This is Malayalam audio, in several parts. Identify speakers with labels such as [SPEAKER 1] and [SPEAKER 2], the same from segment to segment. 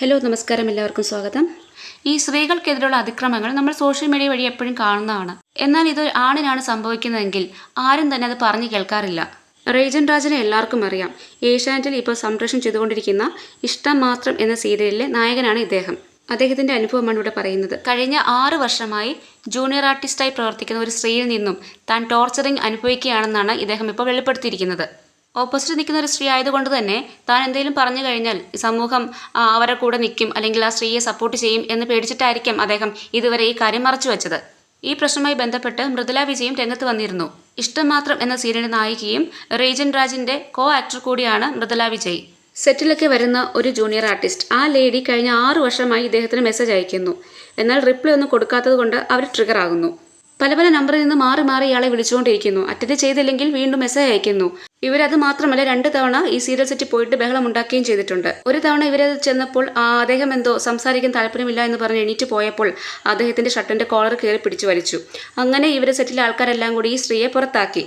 [SPEAKER 1] ഹലോ നമസ്കാരം എല്ലാവർക്കും സ്വാഗതം. ഈ സ്ത്രീകൾക്കെതിരെയുള്ള അതിക്രമങ്ങൾ നമ്മൾ സോഷ്യൽ മീഡിയ വഴി എപ്പോഴും കാണുന്നതാണ്. എന്നാൽ ഇത് ആണിനാണ് സംഭവിക്കുന്നതെങ്കിൽ ആരും തന്നെ അത് പറഞ്ഞു കേൾക്കാറില്ല. റേജൻ രാജനെ എല്ലാവർക്കും അറിയാം. ഏഷ്യാനെറ്റിൽ ഇപ്പോൾ സംപ്രേഷണം ചെയ്തുകൊണ്ടിരിക്കുന്ന ഇഷ്ടം മാത്രം എന്ന സീരിയലിലെ നായകനാണ് ഇദ്ദേഹം. അദ്ദേഹത്തിന്റെ അനുഭവമാണ് ഇവിടെ പറയുന്നത്. കഴിഞ്ഞ ആറ് വർഷമായി ജൂനിയർ ആർട്ടിസ്റ്റായി പ്രവർത്തിക്കുന്ന ഒരു സ്ത്രീയിൽ നിന്നും താൻ ടോർച്ചറിങ് അനുഭവിക്കുകയാണെന്നാണ് ഇദ്ദേഹം ഇപ്പോൾ വെളിപ്പെടുത്തിയിരിക്കുന്നത്. ഓപ്പോസിറ്റ് നിൽക്കുന്ന ഒരു സ്ത്രീ ആയതുകൊണ്ട് തന്നെ താൻ എന്തെങ്കിലും പറഞ്ഞു കഴിഞ്ഞാൽ സമൂഹം അവരെ കൂടെ നിൽക്കും അല്ലെങ്കിൽ ആ സ്ത്രീയെ സപ്പോർട്ട് ചെയ്യും എന്ന് പേടിച്ചിട്ടായിരിക്കും അദ്ദേഹം ഇതുവരെ ഈ കാര്യം മറച്ചു വെച്ചത്. ഈ പ്രശ്നവുമായി ബന്ധപ്പെട്ട് മൃദുല വിജയും രംഗത്ത് വന്നിരുന്നു. ഇഷ്ടം മാത്രം എന്ന സീരിയലിന്റെ നായികയും റേജൻ രാജിന്റെ കോ ആക്ടർ കൂടിയാണ് മൃദുല വിജയ്. സെറ്റിലൊക്കെ വരുന്ന ഒരു ജൂനിയർ ആർട്ടിസ്റ്റ് ആ ലേഡി കഴിഞ്ഞ ആറു വർഷമായി ഇദ്ദേഹത്തിന് മെസ്സേജ് അയക്കുന്നു. എന്നാൽ റിപ്ലൈ ഒന്നും കൊടുക്കാത്തത് കൊണ്ട് അവർ ട്രിഗർ ആകുന്നു. പല പല നമ്പറിൽ നിന്ന് മാറി മാറി ഇയാളെ വിളിച്ചുകൊണ്ടിരിക്കുന്നു. അറ്റൻഡ് ചെയ്തില്ലെങ്കിൽ വീണ്ടും മെസ്സേജ് അയക്കുന്നു. ഇവരത് മാത്രമല്ല രണ്ട് തവണ ഈ സീരിയൽ സെറ്റ് പോയിട്ട് ബഹളം ഉണ്ടാക്കുകയും ചെയ്തിട്ടുണ്ട്. ഒരു തവണ ഇവരത് ചെന്നപ്പോൾ അദ്ദേഹം എന്തോ സംസാരിക്കാൻ താല്പര്യമില്ല എന്ന് പറഞ്ഞ് എണീറ്റ് പോയപ്പോൾ അദ്ദേഹത്തിന്റെ ഷർട്ടിന്റെ കോളർ കയറി പിടിച്ചു വലിച്ചു. അങ്ങനെ ഇവരെ സെറ്റിലെ ആൾക്കാരെല്ലാം കൂടി ഈ സ്ത്രീയെ പുറത്താക്കി.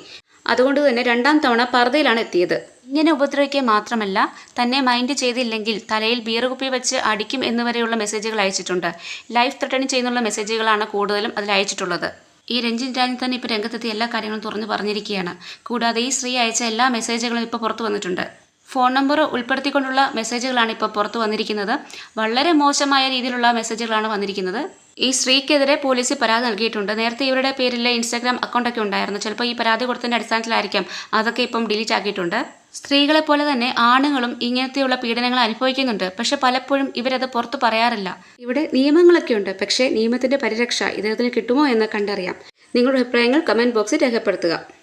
[SPEAKER 1] അതുകൊണ്ട് തന്നെ രണ്ടാം തവണ പർദ്ദയിലാണ് എത്തിയത്. ഇങ്ങനെ ഉപദ്രവിക്കുക മാത്രമല്ല തന്നെ മൈൻഡ് ചെയ്തില്ലെങ്കിൽ തലയിൽ ബീറുകുപ്പി വെച്ച് അടിക്കും എന്നുവരെയുള്ള മെസ്സേജുകൾ അയച്ചിട്ടുണ്ട്. ലൈഫ് ത്രട്ടണിങ് ചെയ്യുന്നുള്ള മെസ്സേജുകളാണ് കൂടുതലും അതിൽ അയച്ചിട്ടുള്ളത്. ഈ രഞ്ജിൻ രാജൻ തന്നെ ഇപ്പോൾ രംഗത്തെത്തി എല്ലാ കാര്യങ്ങളും തുറന്നു പറഞ്ഞിരിക്കുകയാണ്. കൂടാതെ ഈ സ്ത്രീ അയച്ച എല്ലാ മെസ്സേജുകളും ഇപ്പോൾ പുറത്തു വന്നിട്ടുണ്ട്. ഫോൺ നമ്പർ ഉൾപ്പെടുത്തിക്കൊണ്ടുള്ള മെസ്സേജുകളാണ് ഇപ്പോൾ പുറത്തു വന്നിരിക്കുന്നത്. വളരെ മോശമായ രീതിയിലുള്ള മെസ്സേജുകളാണ് വന്നിരിക്കുന്നത്. ഈ സ്ത്രീക്കെതിരെ പോലീസ് പരാതി നൽകിയിട്ടുണ്ട്. നേരത്തെ ഇവരുടെ പേരിൽ ഇൻസ്റ്റാഗ്രാം അക്കൗണ്ടൊക്കെ ഉണ്ടായിരുന്നു. ചിലപ്പോൾ ഈ പരാതി കൊടുത്തതിന്റെ അടിസ്ഥാനത്തിലായിരിക്കാം അതൊക്കെ ഇപ്പം ഡിലീറ്റ് ആക്കിയിട്ടുണ്ട്. സ്ത്രീകളെ പോലെ തന്നെ ആണുങ്ങളും ഇങ്ങനത്തെയുള്ള പീഡനങ്ങൾ അനുഭവിക്കുന്നുണ്ട്. പക്ഷെ പലപ്പോഴും ഇവരത് പുറത്തു പറയാറില്ല. ഇവിടെ നിയമങ്ങളൊക്കെ ഉണ്ട്. പക്ഷേ നിയമത്തിന്റെ പരിരക്ഷ ഇദ്ദേഹത്തിന് കിട്ടുമോ എന്ന് കണ്ടറിയാം. നിങ്ങളുടെ അഭിപ്രായങ്ങൾ കമന്റ് ബോക്സിൽ രേഖപ്പെടുത്തുക.